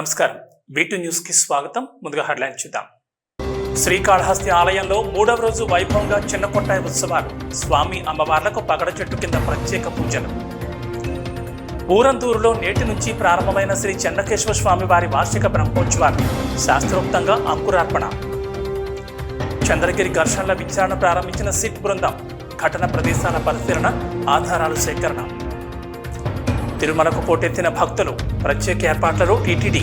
నమస్కారం. వీటు న్యూస్కి స్వాగతం. ముందుగా హెడ్లైన్ చూద్దాం. శ్రీకాళహస్తి ఆలయంలో మూడవ రోజు వైభవంగా చిన్న కొట్టాయి ఉత్సవాలు. స్వామి అమ్మవార్లకు పగడ చెట్టు కింద ప్రత్యేక పూజలు. ఊరందూరులో నేటి నుంచి ప్రారంభమైన శ్రీ చెన్నకేశ్వర స్వామి వారి వార్షిక బ్రహ్మోత్సవాన్ని శాస్త్రోక్తంగా అంకురార్పణ. చంద్రగిరి ఘర్షణల విచారణ ప్రారంభించిన సిట్ బృందం. ఘటన ప్రదేశాల పరిశీలన ఆధారాలు సేకరణ. తిరుమలకు పోటెత్తిన భక్తులు ప్రత్యేక ఏర్పాట్లలో టీటీడీ.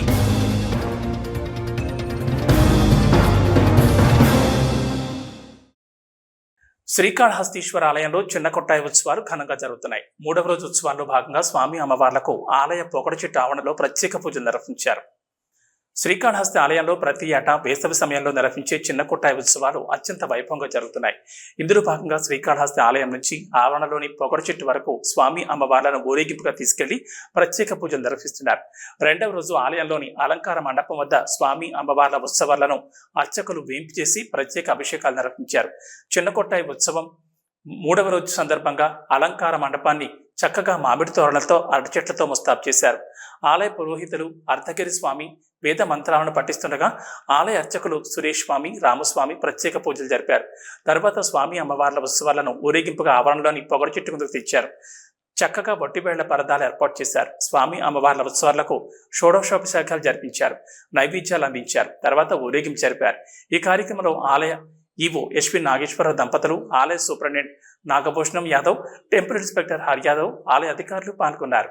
శ్రీకాళహస్తీశ్వర ఆలయంలో చిన్న కొట్టాయి ఉత్సవాలు ఘనంగా జరుగుతున్నాయి. మూడవ రోజు ఉత్సవాల్లో భాగంగా స్వామి అమ్మవార్లకు ఆలయ పొగడచెట్టు ఆవరణలో ప్రత్యేక పూజలు నిర్వహించారు. శ్రీకాళహస్తి ఆలయంలో ప్రతి ఏటా వేసవి సమయంలో నిర్వహించే చిన్న కొట్టాయి ఉత్సవాలు అత్యంత వైభవంగా జరుగుతున్నాయి. ఇందులో భాగంగా శ్రీకాళహస్తి ఆలయం నుంచి ఆవరణలోని పొగడ చెట్టు వరకు స్వామి అమ్మవార్లను ఊరేగింపుగా తీసుకెళ్ళి ప్రత్యేక పూజలు నిర్వహిస్తున్నారు. రెండవ రోజు ఆలయంలోని అలంకార మండపం వద్ద స్వామి అమ్మవార్ల ఉత్సవాలను అర్చకులు వేంపు చేసి ప్రత్యేక అభిషేకాలు నిర్వహించారు. చిన్న కొట్టాయి ఉత్సవం మూడవ రోజు సందర్భంగా అలంకార మండపాన్ని చక్కగా మామిడి తోరణలతో అరటి చెట్లతో ముస్తాబు చేశారు. ఆలయ పురోహితులు అర్ధగిరి స్వామి వేద మంత్రాలను పఠిస్తుండగా ఆలయ అర్చకులు సురేష్ స్వామి రామస్వామి ప్రత్యేక పూజలు జరిపారు. తర్వాత స్వామి అమ్మవార్ల ఉత్సవాలను ఊరేగింపుగా ఆవరణలోని పొగడు చెట్టు ముందుకు తెచ్చారు. చక్కగా వట్టివేళ్ళ పరదాలు ఏర్పాటు చేశారు. స్వామి అమ్మవార్ల ఉత్సవాలకు షోడోషోపశాఖలు జరిపించారు. నైవేద్యాలు అందించారు. తర్వాత ఊరేగింపు జరిపారు. ఈ కార్యక్రమంలో ఆలయ ఈవో ఎస్వి నాగేశ్వరరావు దంపతులు ఆలయ superintendent Nagabhushanam Yadav temple inspector Hari Yadav ఆలయ అధికారులు పాల్గొన్నారు.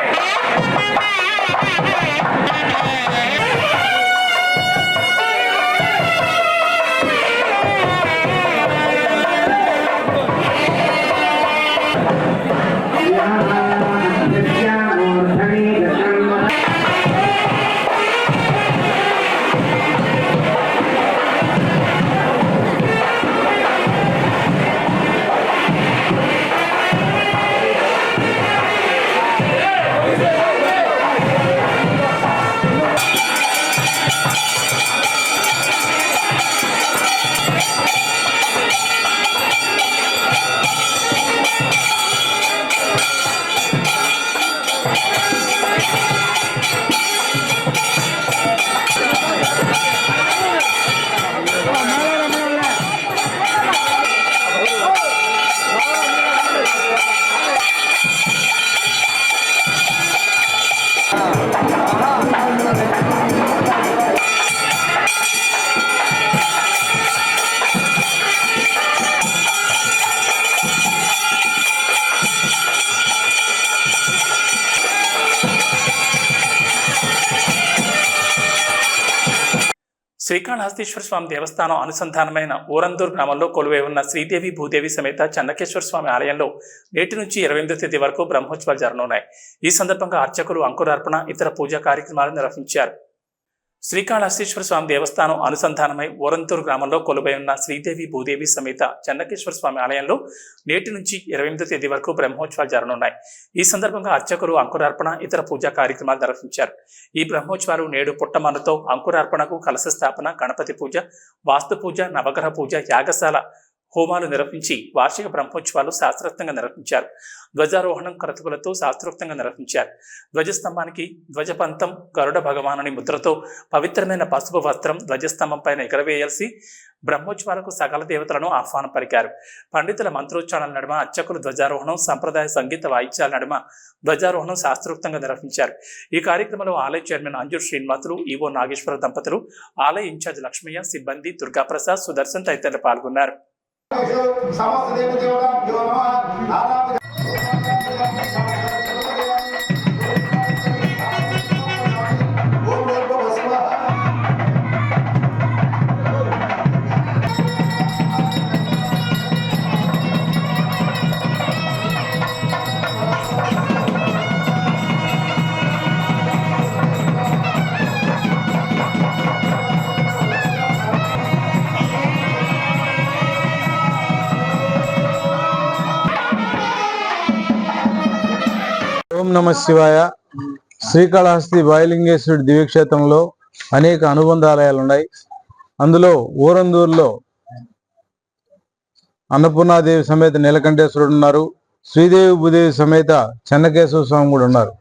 శ్రీకాళహస్తీశ్వర స్వామి దేవస్థానం అనుసంధానమైన ఊరందూర్ గ్రామంలో కొలువై ఉన్న శ్రీదేవి భూదేవి సమేత చెన్నకేశ్వర స్వామి ఆలయంలో నేటి నుంచి ఇరవై ఎనిమిదో తేదీ వరకు బ్రహ్మోత్సవాలు జరగనున్నాయి. ఈ సందర్భంగా అర్చకులు అంకురార్పణ ఇతర పూజా కార్యక్రమాలు నిర్వహించారు. శ్రీకాళహస్తీశ్వర స్వామి దేవస్థానం అనుసంధానమై ఓరంతూరు గ్రామంలో కొలువై ఉన్న శ్రీదేవి భూదేవి సమేత చెన్నకేశ్వర స్వామి ఆలయంలో నేటి నుంచి ఇరవై ఎనిమిదో తేదీ వరకు బ్రహ్మోత్సవాలు జరగనున్నాయి. ఈ సందర్భంగా అర్చకులు అంకురార్పణ ఇతర పూజా కార్యక్రమాలు నిర్వహించారు. ఈ బ్రహ్మోత్సవాలు నేడు పుట్టమన్నుతో అంకురార్పణకు కలశ స్థాపన గణపతి పూజ వాస్తు పూజ నవగ్రహ పూజ యాగశాల హోమాలు నిర్వహించి వార్షిక బ్రహ్మోత్సవాలు శాస్త్రోక్తంగా నిర్వహించారు. ధ్వజారోహణం కరతుకులతో శాస్త్రోక్తంగా నిర్వహించారు. ధ్వజస్తంభానికి ధ్వజపంతం గరుడ భగవానుని ముద్రతో పవిత్రమైన పసుపు వస్త్రం ధ్వజస్తంభం పైన ఎగరవేయాల్సి బ్రహ్మోత్సవాలకు సకల దేవతలను ఆహ్వానం పలికారు పండితుల మంత్రోచ్చారణల నడుమ అర్చకులు ధ్వజారోహణం సంప్రదాయ సంగీత వాయిద్యాల నడుమ ధ్వజారోహణం శాస్త్రోక్తంగా నిర్వహించారు. ఈ కార్యక్రమంలో ఆలయ చైర్మన్ అంజూర్ శ్రీనివాసులు ఈవో నాగేశ్వర దంపతులు ఆలయ ఇన్ఛార్జ్ లక్ష్మయ్య సిబ్బంది దుర్గాప్రసాద్ సుదర్శన్ తదితరులు పాల్గొన్నారు. సమస్త దేవదేవతాభ్యో నమ శివాయ. శ్రీకాళహస్తి బాయలింగేశ్వరుడి దివ్యక్షేత్రంలో అనేక అనుబంధ ఆలయాలు ఉన్నాయి అందులో ఊరందూరులో అన్నపూర్ణాదేవి సమేత నీలకంఠేశ్వరుడు ఉన్నారు. శ్రీదేవి భూదేవి సమేత చెన్నకేశవ స్వామి కూడా ఉన్నారు.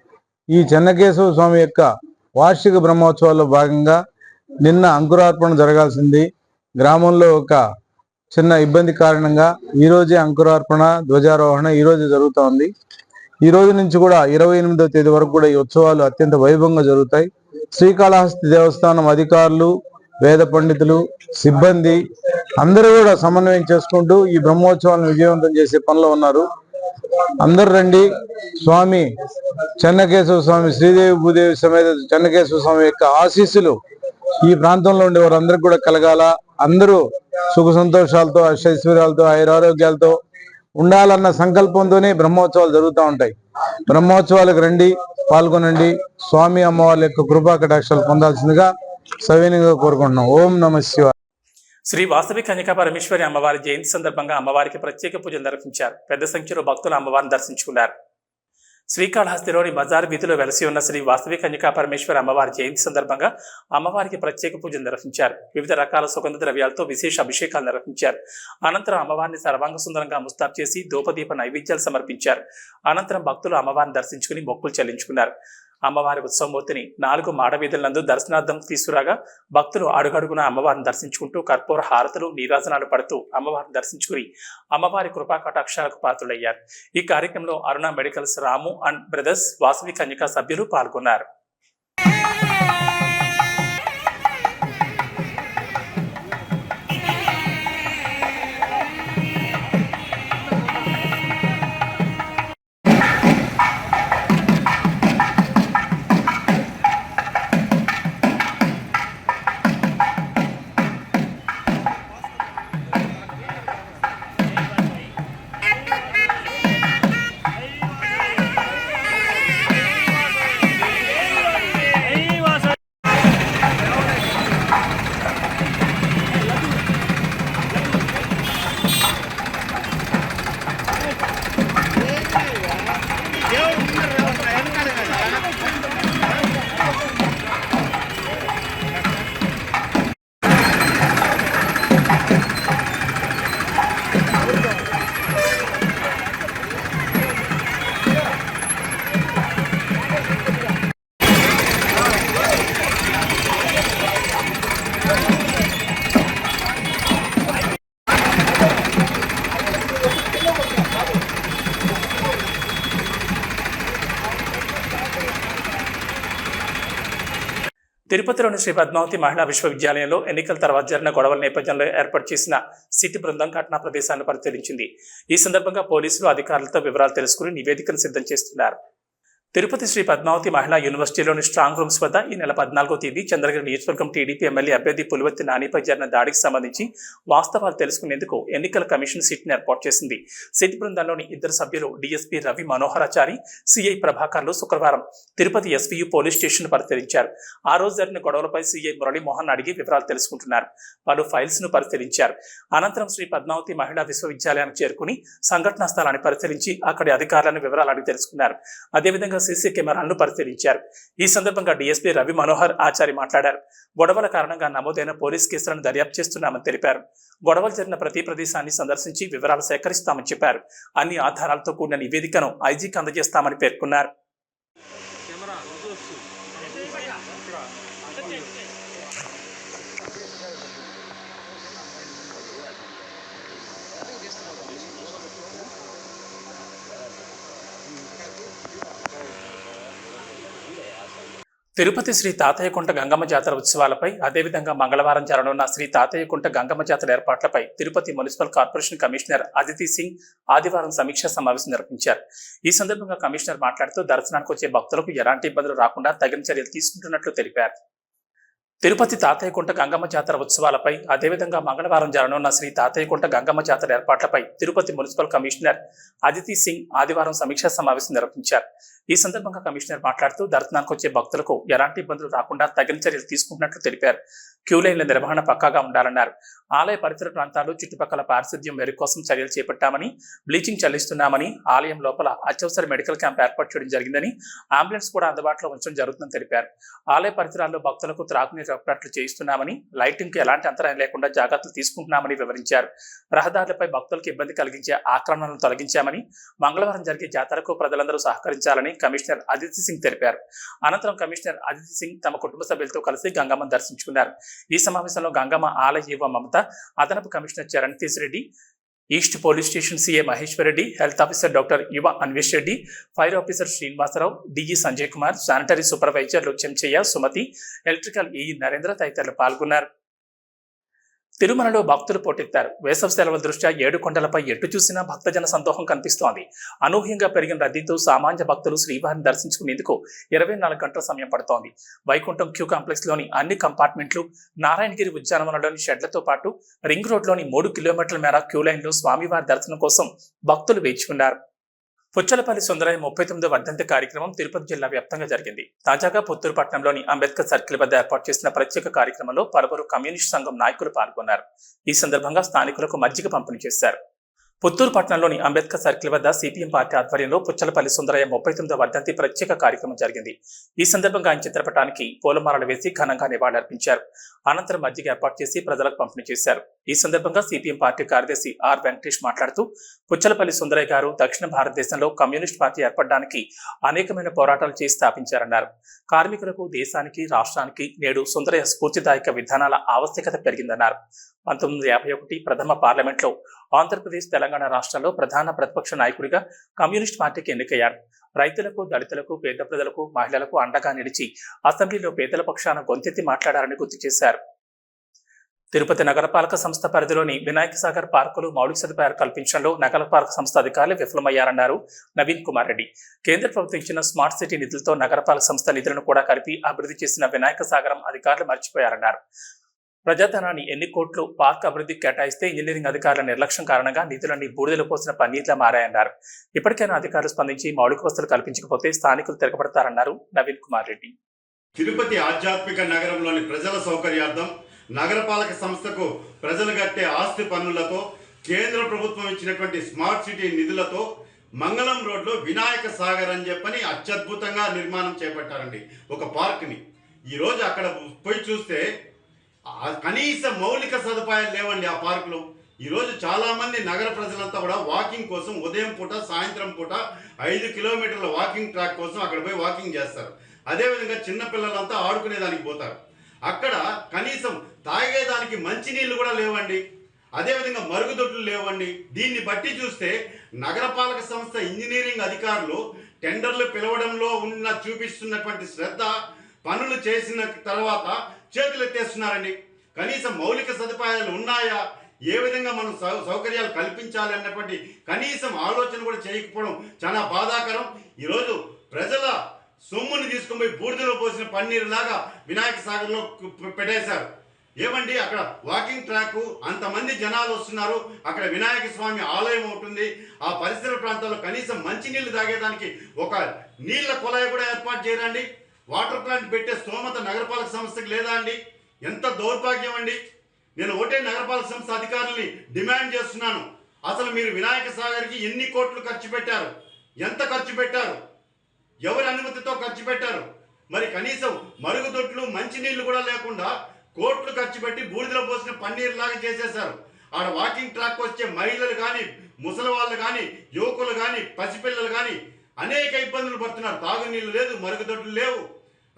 ఈ చెన్నకేశవ స్వామి యొక్క వార్షిక బ్రహ్మోత్సవాల్లో భాగంగా నిన్న అంకురార్పణ జరగాల్సింది. గ్రామంలో ఒక చిన్న ఇబ్బంది కారణంగా ఈ రోజే అంకురార్పణ ధ్వజారోహణ ఈ రోజు ఈ రోజు నుంచి కూడా ఇరవై ఎనిమిదో తేదీ వరకు కూడా ఈ ఉత్సవాలు అత్యంత వైభవంగా జరుగుతాయి. శ్రీకాళహస్తి దేవస్థానం అధికారులు వేద పండితులు సిబ్బంది అందరూ కూడా సమన్వయం చేసుకుంటూ ఈ బ్రహ్మోత్సవాలను విజయవంతం చేసే పనిలో ఉన్నారు. అందరు రండి. స్వామి చెన్నకేశవ స్వామి శ్రీదేవి భూదేవి సమేత చెన్నకేశవ స్వామి యొక్క ఆశీస్సులు ఈ ప్రాంతంలో ఉండే వారందరికి కూడా కలగాల. అందరూ సుఖ సంతోషాలతో ఐశ్వర్యాలతో ఆయురారోగ్యాలతో ఉండాలన్న సంకల్పంతోనే బ్రహ్మోత్సవాలు జరుగుతూ ఉంటాయి. బ్రహ్మోత్సవాలకు రండి పాల్గొనండి. స్వామి అమ్మవారి యొక్క కృపా కటాక్షాలు పొందాల్సిందిగా సవినీయంగా కోరుకుంటున్నాం. ఓం నమ శివ శ్రీ వాసవి కన్యకా పరమేశ్వరి అమ్మవారి జయంతి సందర్భంగా అమ్మవారికి ప్రత్యేక పూజలు నిర్వహించారు. పెద్ద సంఖ్యలో భక్తులు అమ్మవారిని దర్శించుకున్నారు. శ్రీకాళహస్తిలోని బజార్ వీధిలో వెలసి ఉన్న శ్రీ వాస్తవి కన్యకా పరమేశ్వర అమ్మవారి జయంతి సందర్భంగా అమ్మవారికి ప్రత్యేక పూజలు నిర్వహించారు. వివిధ రకాల సుగంధ ద్రవ్యాలతో విశేష అభిషేకాలు నిర్వహించారు. అనంతరం అమ్మవారిని సర్వాంగ సుందరంగా ముస్తాబ్ చేసి ధూపదీప నైవేద్యాలు సమర్పించారు. అనంతరం భక్తులు అమ్మవారిని దర్శించుకుని మొక్కులు చెల్లించుకున్నారు. అమ్మవారి ఉత్సవమూర్తిని నాలుగు మాడవీధులందు దర్శనార్థం తీసుకురాగా భక్తులు అడుగడుగున అమ్మవారిని దర్శించుకుంటూ కర్పూర హారతులు నీరాజనాలు పడుతూ అమ్మవారిని దర్శించుకుని అమ్మవారి కృపా కటాక్షాలకు పాత్రులయ్యారు. ఈ కార్యక్రమంలో Aruna medicals Ramu and brothers Vasavi Kanyaka సభ్యులు పాల్గొన్నారు. తిరుపతిలోని శ్రీ పద్మావతి మహిళా విశ్వవిద్యాలయంలో ఎన్నికల తర్వాత జరిగిన గొడవల నేపథ్యంలో ఏర్పాటు చేసిన సిటీ బృందం ఘటనా ప్రదేశాన్ని పరిశీలించింది. ఈ సందర్భంగా పోలీసులు అధికారులతో వివరాలు తెలుసుకుని నివేదికను సిద్ధం చేస్తున్నారు. తిరుపతి శ్రీ పద్మావతి మహిళా యూనివర్సిటీలోని స్ట్రాంగ్ రూమ్స్ వద్ద ఈ నెల పద్నాలుగో తేదీ చంద్రగిరి నియోజకవర్గం టీడీపీ ఎమ్మెల్యే అభ్యర్థి పులివర్తి నానిపై జరిగిన దాడికి సంబంధించి వాస్తవాలు తెలుసుకునేందుకు ఎన్నికల కమిషన్ సిట్ని ఏర్పాటు చేసింది. సిట్ బృందంలోని ఇద్దరు సభ్యులు డీఎస్పీ రవి మనోహరాచారి సిఐ ప్రభాకర్లు శుక్రవారం తిరుపతి ఎస్వీయు పోలీస్ స్టేషన్ పరిశీలించారు. ఆ రోజు జరిగిన గొడవలపై సిఐ మురళీమోహన్ అడిగి వివరాలు తెలుసుకుంటున్నారు. పలు ఫైల్స్ను పరిశీలించారు. అనంతరం శ్రీ పద్మావతి మహిళా విశ్వవిద్యాలయానికి చేరుకుని సంఘటనా స్థలాన్ని పరిశీలించి అక్కడి అధికారులను వివరాలు అడిగి తెలుసుకున్నారు. అదేవిధంగా సీసీ కెమెరాలను పరిశీలించారు. ఈ సందర్భంగా డీఎస్పీ రవి మనోహర్ ఆచారి మాట్లాడారు. గొడవల కారణంగా నమోదైన పోలీస్ కేసులను దర్యాప్తు చేస్తున్నామని తెలిపారు. గొడవలు జరిగిన ప్రతి ప్రదేశాన్ని సందర్శించి వివరాలు సేకరిస్తామని చెప్పారు. అన్ని ఆధారాలతో కూడిన నివేదికను ఐజీకి అందజేస్తామని పేర్కొన్నారు. తిరుపతి శ్రీ తాతయ్యకుంట గంగమ్మ జాతర ఉత్సవాలపై అదేవిధంగా మంగళవారం జరగనున్న శ్రీ తాతయ్యకుంట గంగమ్మ జాతర ఏర్పాట్లపై Tirupati municipal corporation commissioner Aditi Singh ఆదివారం సమీక్షా సమావేశం నిర్వహించారు. ఈ సందర్భంగా కమిషనర్ మాట్లాడుతూ దర్శనానికి వచ్చే భక్తులకు ఎలాంటి ఇబ్బందులు రాకుండా తగిన చర్యలు తీసుకుంటున్నట్లు తెలిపారు. తిరుపతి తాతయ్యకుంట గంగమ్మ జాతర ఉత్సవాలపై అదేవిధంగా మంగళవారం జరగనున్న శ్రీ తాతయ్యకుంట గంగమ్మ జాతర ఏర్పాట్లపై తిరుపతి మున్సిపల్ కమిషనర్ అదితి సింగ్ ఆదివారం సమీక్షా సమావేశం నిర్వహించారు. ఈ సందర్భంగా కమిషనర్ మాట్లాడుతూ దర్శనానికి వచ్చే భక్తులకు ఎలాంటి ఇబ్బందులు రాకుండా తగిన చర్యలు తీసుకుంటున్నట్లు తెలిపారు. క్యూలైన్ల నిర్వహణ పక్కాగా ఉండాలన్నారు. ఆలయ పరిసర ప్రాంతాలు చుట్టుపక్కల పారిశుద్ధ్యం మెరుగు కోసం చర్యలు చేపట్టామని బ్లీచింగ్ చెల్లిస్తున్నామని ఆలయం లోపల అత్యవసర మెడికల్ క్యాంప్ ఏర్పాటు చేయడం జరిగిందని అంబులెన్స్ కూడా అందుబాటులో ఉంచడం జరుగుతుందని తెలిపారు. ఆలయ పరిసరాల్లో భక్తులకు త్రాగునీరు ఏర్పాట్లు చేయిస్తున్నామని లైటింగ్కి ఎలాంటి అంతరాయం లేకుండా జాగ్రత్తలు తీసుకుంటున్నామని వివరించారు. రహదారులపై భక్తులకు ఇబ్బంది కలిగించే ఆక్రమణలను తొలగించామని మంగళవారం జరిగే జాతరకు ప్రజలందరూ సహకరించాలని కమిషనర్ అదితి సింగ్ తెలిపారు. అనంతరం కమిషనర్ అదితి సింగ్ తమ కుటుంబ సభ్యులతో కలిసి గంగమ్మను దర్శించుకున్నారు. ఈ సమావేశంలో గంగమ్మ ఆలయ యువ మమత అదనపు commissioner Charan Tej Reddy east police station CA Maheshwar Reddy health officer doctor Yuva Anvesh Reddy fire officer Srinivasarao DE Sanjay Kumar sanitary సూపర్వైజర్లు Chenchaiah Sumathi electrical EE Narendra తదితరులు పాల్గొన్నారు. తిరుమలలో భక్తులు పోటెత్తారు. వేసవి సెలవుల దృష్ట్యా ఏడు కొండలపై ఎటు చూసినా భక్తజన సందోహం కనిపిస్తోంది. అనూహ్యంగా పెరిగిన రద్దీతో సామాన్య భక్తులు శ్రీవారిని దర్శించుకునేందుకు ఇరవై నాలుగు గంటల సమయం పడుతోంది. వైకుంఠం క్యూ కాంప్లెక్స్లోని అన్ని కంపార్ట్మెంట్లు నారాయణగిరి ఉద్యానవనంలోని షెడ్లతో పాటు రింగ్ రోడ్లోని మూడు కిలోమీటర్ల మేర క్యూ లైన్లో స్వామివారి దర్శనం కోసం భక్తులు వేచి ఉన్నారు. పుచ్చలపల్లి సుందరయ్య ముప్పై తొమ్మిదో వర్ధంతి కార్యక్రమం తిరుపతి జిల్లా వ్యాప్తంగా జరిగింది. తాజాగా పుత్తూరు పట్టణంలోని అంబేద్కర్ సర్కిల్ వద్ద ఏర్పాటు చేసిన ప్రత్యేక కార్యక్రమంలో పలువురు కమ్యూనిస్ట్ సంఘం నాయకులు పాల్గొన్నారు. ఈ సందర్భంగా స్థానికులకు మజ్జిగ పంపిణీ చేశారు. పుత్తూరు పట్టణంలోని అంబేద్కర్ సర్కిల్ వద్ద సిపిఎం పార్టీ ఆధ్వర్యంలో పుచ్చలపల్లి సుందరయ్య ముప్పై తొమ్మిదో వర్ధంతి ప్రత్యేక కార్యక్రమం జరిగింది. ఈ సందర్భంగా ఆయన చిత్రపటానికి పూలమాలలు వేసి ఘనంగా నివాళులర్పించారు. అనంతరం మజ్జిగ ఏర్పాటు చేసి ప్రజలకు పంపిణీ చేశారు. ఈ సందర్భంగా సిపిఎం పార్టీ కార్యదర్శి ఆర్ వెంకటేష్ మాట్లాడుతూ పుచ్చలపల్లి సుందరయ్య గారు దక్షిణ భారతదేశంలో కమ్యూనిస్ట్ పార్టీ ఏర్పడడానికి అనేకమైన పోరాటాలు చేసి స్థాపించారన్నారు. కార్మికులకు దేశానికి రాష్ట్రానికి నేడు సుందరయ్య స్ఫూర్తిదాయక విధానాల ఆవశ్యకత పెరిగిందన్నారు. పంతొమ్మిది వందల యాభై ఒకటి ప్రథమ పార్లమెంట్లో ఆంధ్రప్రదేశ్ తెలంగాణ రాష్ట్రాల్లో ప్రధాన ప్రతిపక్ష నాయకుడిగా కమ్యూనిస్ట్ పార్టీకి ఎన్నికయ్యారు. రైతులకు దళితులకు పేద ప్రజలకు మహిళలకు అండగా నిలిచి అసెంబ్లీలో పేదల పక్షాన గొంతెత్తి మాట్లాడారని గుర్తు చేశారు. తిరుపతి నగరపాలక సంస్థ పరిధిలోని వినాయక సాగర్ పార్కులు మౌలిక సదుపాయాలు కల్పించడంలో నగరపాలక సంస్థ అధికారులు విఫలమయ్యారన్నారు నవీన్ కుమార్ రెడ్డి. కేంద్ర ప్రభుత్వం ఇచ్చిన స్మార్ట్ సిటీ నిధులతో నగరపాలక సంస్థ నిధులను కూడా కలిపి అభివృద్ధి చేసిన వినాయక సాగరం అధికారులు మర్చిపోయారన్నారు. ప్రజాధనాన్ని ఎన్ని కోట్లు పార్క్ అభివృద్ధికి కేటాయిస్తే ఇంజనీరింగ్ అధికారుల నిర్లక్ష్యం కారణంగా నిధులన్నీ బూడిదలు పోసిన పన్నీర్లా మారాయన్నారు. ఇప్పటికైనా అధికారులు స్పందించి మౌలిక వసతులు కల్పించకపోతే స్థానికులు తిరగబడతారన్నారు నవీన్ కుమార్ రెడ్డి. తిరుపతి ఆధ్యాత్మిక నగరంలోని ప్రజల సౌకర్యార్థం నగరపాలక సంస్థకు ప్రజలు కట్టే ఆస్తి పన్నులతో కేంద్ర ప్రభుత్వం ఇచ్చినటువంటి స్మార్ట్ సిటీ నిధులతో మంగళం రోడ్లో వినాయక సాగర్ అని చెప్పని అత్యద్భుతంగా నిర్మాణం చేపట్టారండి ఒక పార్క్ని. ఈరోజు అక్కడ పోయి చూస్తే కనీస మౌలిక సదుపాయాలు లేవండి ఆ పార్కులో. ఈరోజు చాలామంది నగర ప్రజలంతా కూడా వాకింగ్ కోసం ఉదయం పూట సాయంత్రం పూట ఐదు కిలోమీటర్ల వాకింగ్ ట్రాక్ కోసం అక్కడ పోయి వాకింగ్ చేస్తారు. అదేవిధంగా చిన్నపిల్లలంతా ఆడుకునేదానికి పోతారు. అక్కడ కనీసం తాగేదానికి మంచినీళ్ళు కూడా లేవండి. అదేవిధంగా మరుగుదొడ్లు లేవండి. దీన్ని బట్టి చూస్తే నగరపాలక సంస్థ ఇంజనీరింగ్ అధికారులు టెండర్లు పిలవడంలో ఉన్న చూపిస్తున్నటువంటి శ్రద్ధ పనులు చేసిన తర్వాత చేతులు ఎత్తేస్తున్నారండి. కనీసం మౌలిక సదుపాయాలు ఉన్నాయా? ఏ విధంగా మనం సౌ సౌకర్యాలు కల్పించాలి అన్నటువంటి కనీసం ఆలోచన కూడా చేయకపోవడం చాలా బాధాకరం. ఈరోజు ప్రజల సొమ్ముని తీసుకొని పోయి బూడిదలో పోసిన పన్నీరు లాగా వినాయక సాగర్లో పెట్టేశారు. ఏమండి అక్కడ వాకింగ్ ట్రాక్? అంతమంది జనాలు వస్తున్నారు. అక్కడ వినాయక స్వామి ఆలయం ఉంటుంది ఆ పరిసర ప్రాంతాల్లో కనీసం మంచినీళ్ళు తాగేదానికి ఒక నీళ్ళ కొలాయి కూడా ఏర్పాటు చేయరండి వాటర్ ప్లాంట్ పెట్టే స్తోమత నగరపాలక సంస్థకి లేదా అండి? ఎంత దౌర్భాగ్యం అండి. నేను ఒకటే నగరపాలక సంస్థ అధికారుల్ని డిమాండ్ చేస్తున్నాను. అసలు మీరు వినాయక సాగర్కి ఎన్ని కోట్లు ఖర్చు పెట్టారు? ఎంత ఖర్చు పెట్టారు? ఎవరి అనుమతితో ఖర్చు పెట్టారు? మరి కనీసం మరుగుదొడ్లు మంచినీళ్ళు కూడా లేకుండా కోట్లు ఖర్చు పెట్టి బూడిదలో పోసిన పన్నీర్ లాగా చేసేశారు. ఆడ వాకింగ్ ట్రాక్ వచ్చే మహిళలు కానీ ముసలి వాళ్ళు కానీ యువకులు కానీ పసిపిల్లలు కానీ అనేక ఇబ్బందులు పడుతున్నారు. తాగునీళ్ళు లేదు మరుగుదొడ్లు లేవు.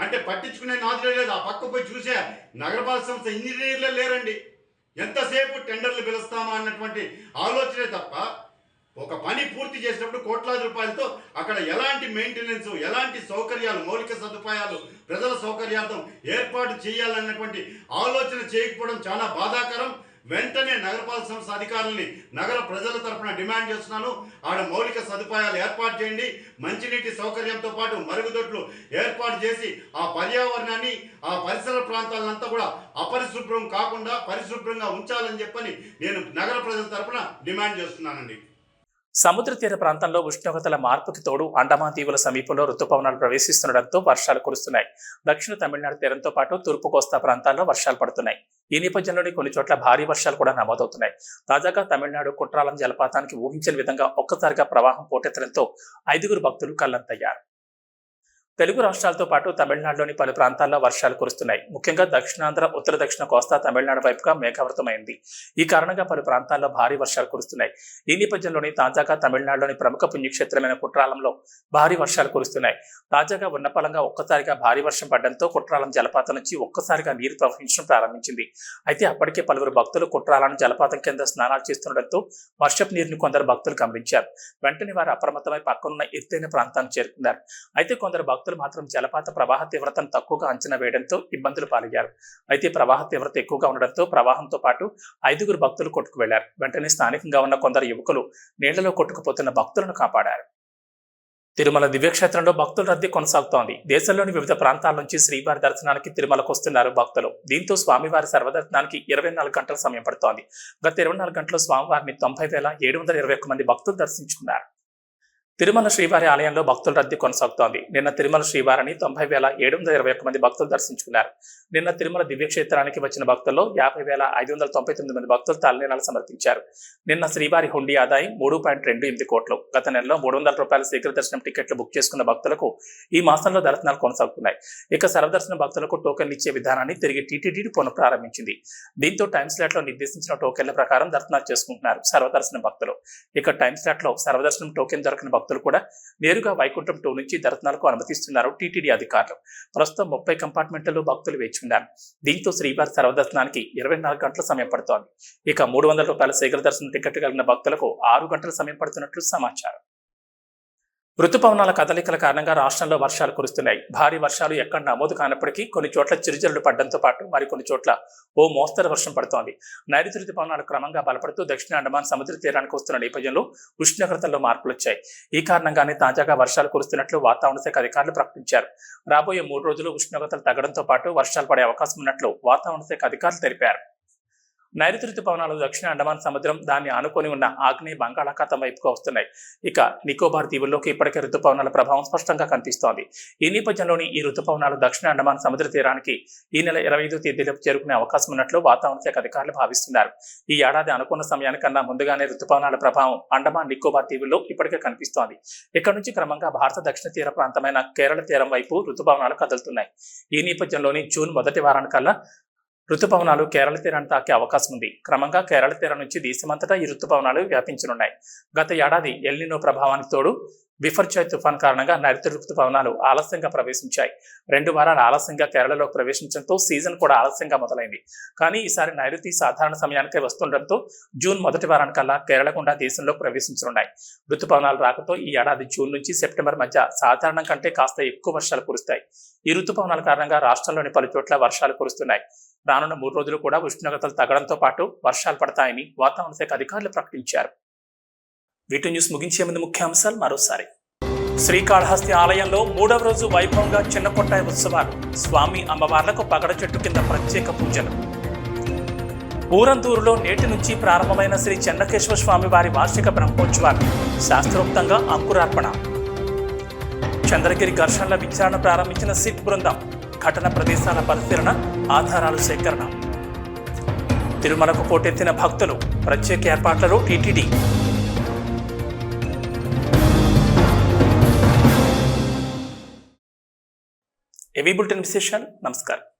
అంటే పట్టించుకునే నాదులే లేదు. ఆ పక్క పోయి చూసే నగరపాలక సంస్థ ఇంజనీర్లే లేరండి. ఎంతసేపు టెండర్లు పిలుస్తామా అన్నటువంటి ఆలోచనే తప్ప ఒక పని పూర్తి చేసినప్పుడు కోట్లాది రూపాయలతో అక్కడ ఎలాంటి మెయింటెనెన్స్ ఎలాంటి సౌకర్యాలు మౌలిక సదుపాయాలు ప్రజల సౌకర్యార్థం ఏర్పాటు చేయాలన్నటువంటి ఆలోచన చేయకపోవడం చాలా బాధాకరం. వెంటనే నగరపాలక సంస్థ అధికారుల్ని నగర ప్రజల తరఫున డిమాండ్ చేస్తున్నాను. ఆడ మౌలిక సదుపాయాలు ఏర్పాటు చేయండి. మంచినీటి సౌకర్యంతో పాటు మరుగుదొడ్లు ఏర్పాటు చేసి ఆ పర్యావరణాన్ని ఆ పరిసర ప్రాంతాలంతా కూడా అపరిశుభ్రం కాకుండా పరిశుభ్రంగా ఉంచాలని చెప్పని నేను నగర ప్రజల తరపున డిమాండ్ చేస్తున్నానండి. సముద్ర తీర ప్రాంతంలో ఉష్ణోగ్రతల మార్పుకి తోడు అండమాన్ దీవుల సమీపంలో రుతుపవనాలు ప్రవేశిస్తుండటంతో వర్షాలు కురుస్తున్నాయి. దక్షిణ తమిళనాడు తీరంతో పాటు తూర్పు కోస్తా ప్రాంతాల్లో వర్షాలు పడుతున్నాయి. ఈ నేపథ్యంలోనే కొన్ని చోట్ల భారీ వర్షాలు కూడా నమోదవుతున్నాయి. తాజాగా తమిళనాడు కుట్రాలం జలపాతానికి ఊహించని విధంగా ఒక్కసారిగా ప్రవాహం పోటెత్తడంతో ఐదుగురు భక్తులు కళ్ళంతయ్యారు. తెలుగు రాష్ట్రాలతో పాటు తమిళనాడులోని పలు ప్రాంతాల్లో వర్షాలు కురుస్తున్నాయి. ముఖ్యంగా దక్షిణాంధ్ర ఉత్తర దక్షిణ కోస్తా తమిళనాడు వైపుగా మేఘావృతమైంది. ఈ కారణంగా పలు ప్రాంతాల్లో భారీ వర్షాలు కురుస్తున్నాయి. ఈ నేపథ్యంలోని తాజాగా తమిళనాడులోని ప్రముఖ పుణ్యక్షేత్రమైన కుట్రాలంలో భారీ వర్షాలు కురుస్తున్నాయి. తాజాగా ఉన్నపలంగా ఒక్కసారిగా భారీ వర్షం పడడంతో కుట్రాలం జలపాతం నుంచి ఒక్కసారిగా నీరు ప్రవహించడం ప్రారంభించింది. అయితే అప్పటికే పలువురు భక్తులు కుట్రాలను జలపాతం కింద స్నానాలు చేస్తుండటంతో వర్షపు నీరుని కొందరు భక్తులు గమనించారు. వెంటనే వారు అప్రమత్తమై పక్కనున్న ఎత్తైన ప్రాంతాన్ని చేరుకున్నారు. అయితే కొందరు భక్తులు భక్తులు మాత్రం జలపాత ప్రవాహ తీవ్రతను తక్కువగా అంచనా వేయడంతో ఇబ్బందులు పాలయ్యారు. అయితే ప్రవాహ తీవ్రత ఎక్కువగా ఉండడంతో ప్రవాహంతో పాటు ఐదుగురు భక్తులు కొట్టుకు వెళ్ళారు. వెంటనే స్థానికంగా ఉన్న కొందరు యువకులు నీళ్ళలో కొట్టుకుపోతున్న భక్తులను కాపాడారు. తిరుమల దివ్యక్షేత్రంలో భక్తుల రద్దీ కొనసాగుతోంది. దేశంలోని వివిధ ప్రాంతాల నుంచి శ్రీవారి దర్శనానికి తిరుమలకు వస్తున్నారు భక్తులు. దీంతో స్వామివారి సర్వదర్శనానికి ఇరవై నాలుగు గంటల సమయం పడుతోంది. గత ఇరవై నాలుగు గంటలు స్వామివారిని తొంభై వేల ఏడు వందల ఇరవై ఒక్క మంది భక్తులు దర్శించుకున్నారు. తిరుమల శ్రీవారి ఆలయంలో భక్తుల రద్దీ కొనసాగుతోంది. నిన్న తిరుమల శ్రీవారిని తొంభై వేల ఏడు వందల ఇరవై ఒక్క మంది భక్తులు దర్శించుకున్నారు. నిన్న తిరుమల దివ్యక్షేత్రానికి వచ్చిన భక్తుల్లో యాభై వేల ఐదు వందల తొంభై తొమ్మిది మంది భక్తులు తలనీలాలు సమర్పించారు. నిన్న శ్రీవారి హుండీ ఆదాయం మూడు పాయింట్ రెండు ఎనిమిది కోట్లు. గత నెలలో మూడు వందల రూపాయల శీఘ్ర దర్శనం టికెట్లు బుక్ చేసుకున్న భక్తులకు ఈ మాసంలో దర్శనాలు కొనసాగుతున్నాయి. ఇక సర్వదర్శన భక్తులకు టోకెన్లు ఇచ్చే విధానాన్ని తిరిగి టీటీడీ పునఃప్రారంభించింది దీంతో టైం స్లాట్లో నిర్దేశించిన టోకెన్ల ప్రకారం దర్శనాలు చేసుకుంటున్నారు సర్వదర్శన భక్తులు. ఇక టైం స్లాట్లో సర్వదర్శనం టోకెన్ దొరకని భక్తులు కూడా నేరుగా వైకుంఠం టూ నుంచి దర్శనాలకు అనుమతిస్తున్నారు టీటీడీ అధికారులు. ప్రస్తుతం ముప్పై కంపార్ట్మెంట్లలో భక్తులు వేచి ఉన్నారు. దీంతో శ్రీవారి సర్వదర్శనానికి ఇరవై నాలుగు గంటల సమయం పడుతోంది. ఇక మూడు వందల రూపాయల శీఘ్ర దర్శనం టికెట్ కలిగిన భక్తులకు ఆరు గంటల సమయం పడుతున్నట్లు సమాచారం. ఋతుపవనాల కదలికల కారణంగా రాష్ట్రంలో వర్షాలు కురుస్తున్నాయి. భారీ వర్షాలు ఎక్కడ నమోదు కానప్పటికీ కొన్ని చోట్ల చిరుజల్లు పడడంతో పాటు మరికొన్ని చోట్ల ఓ మోస్తరు వర్షం పడుతోంది. నైరుతి ఋతుపవనాలు క్రమంగా బలపడుతూ దక్షిణ అండమాన్ సముద్ర తీరానికి వస్తున్న నేపథ్యంలో ఉష్ణోగ్రతల్లో మార్పులు వచ్చాయి. ఈ కారణంగానే తాజాగా వర్షాలు కురుస్తున్నట్లు వాతావరణ శాఖ అధికారులు ప్రకటించారు. రాబోయే మూడు రోజులు ఉష్ణోగ్రతలు తగ్గడంతో పాటు వర్షాలు పడే అవకాశం ఉన్నట్లు వాతావరణ శాఖ అధికారులు తెలిపారు. నైరుతి ఋతుపవనాలు దక్షిణ అండమాన్ సముద్రం దాన్ని ఆనుకొని ఉన్న ఆగ్నేయ బంగాళాఖాతం వైపుగా వస్తున్నాయి. ఇక నికోబార్ దీవుల్లోకి ఇప్పటికే ఋతుపవనాల ప్రభావం స్పష్టంగా కనిపిస్తోంది. ఈ నేపథ్యంలోని ఈ ఋతుపవనాలు దక్షిణ అండమాన్ సముద్ర తీరానికి ఈ నెల ఇరవై ఐదో తేదీలో చేరుకునే అవకాశం ఉన్నట్లు వాతావరణ శాఖ అధికారులు భావిస్తున్నారు. ఈ ఏడాది అనుకున్న సమయానికన్నా ముందుగానే ఋతుపవనాల ప్రభావం అండమాన్ నికోబార్ దీవుల్లో ఇప్పటికే కనిపిస్తోంది. ఇక్కడ నుంచి క్రమంగా భారత దక్షిణ తీర ప్రాంతమైన కేరళ తీరం వైపు ఋతుపవనాలు కదులుతున్నాయి. ఈ నేపథ్యంలోని జూన్ మొదటి వారానికల్లా ఋతుపవనాలు కేరళ తీరాన్ని తాకే అవకాశం ఉంది. క్రమంగా కేరళ తీరం నుంచి దేశమంతటా ఈ ఋతుపవనాలు వ్యాపించనున్నాయి. గత ఏడాది ఎల్నినో ప్రభావానికి తోడు బిఫర్చాయ్ తుఫాన్ కారణంగా నైరుతి ఋతుపవనాలు ఆలస్యంగా ప్రవేశించాయి. రెండు వారాల ఆలస్యంగా కేరళలో ప్రవేశించడంతో సీజన్ కూడా ఆలస్యంగా మొదలైంది. కానీ ఈసారి నైరుతి సాధారణ సమయానికే వస్తుండటంతో జూన్ మొదటి వారానికల్లా కేరళ గుండా దేశంలో ప్రవేశించనున్నాయి. ఋతుపవనాలు రాకతో ఈ ఏడాది జూన్ నుంచి సెప్టెంబర్ మధ్య సాధారణం కంటే కాస్త ఎక్కువ వర్షాలు కురుస్తాయి. ఈ ఋతుపవనాల కారణంగా రాష్ట్రంలోని పలు చోట్ల వర్షాలు కురుస్తున్నాయి. రానున్న మూడు రోజులు కూడా ఉష్ణోగ్రతలు తగ్గడంతో పాటు వర్షాలు పడతాయని వాతావరణ శాఖ అధికారులు ప్రకటించారు. వీటి న్యూస్ ముగించే ముందు ముఖ్యాంశాలు మరోసారి. శ్రీకాళహస్తి ఆలయంలో మూడవ రోజు వైభవంగా చిన్న కొట్టాయి ఉత్సవాలు. స్వామి అమ్మవార్లకు పగడ చెట్టు కింద ప్రత్యేక పూజలు. ఊరందూరులో నేటి నుంచి ప్రారంభమైన శ్రీ చెన్నకేశ్వర స్వామి వారి వార్షిక బ్రహ్మోత్సవాలు. శాస్త్రోక్తంగా అంకురార్పణ. చంద్రగిరి ఘర్షణల విచారణ ప్రారంభించిన సిట్ బృందం ఘటన ప్రదేశాల పరిశీలన ఆధారాల సేకరణ. తిరుమలకు పోటెత్తిన భక్తులు ప్రత్యేక ఏర్పాట్లలో టీటీడీ. ఏవీ బులెటిన్ విశేషాలు? నమస్కారం.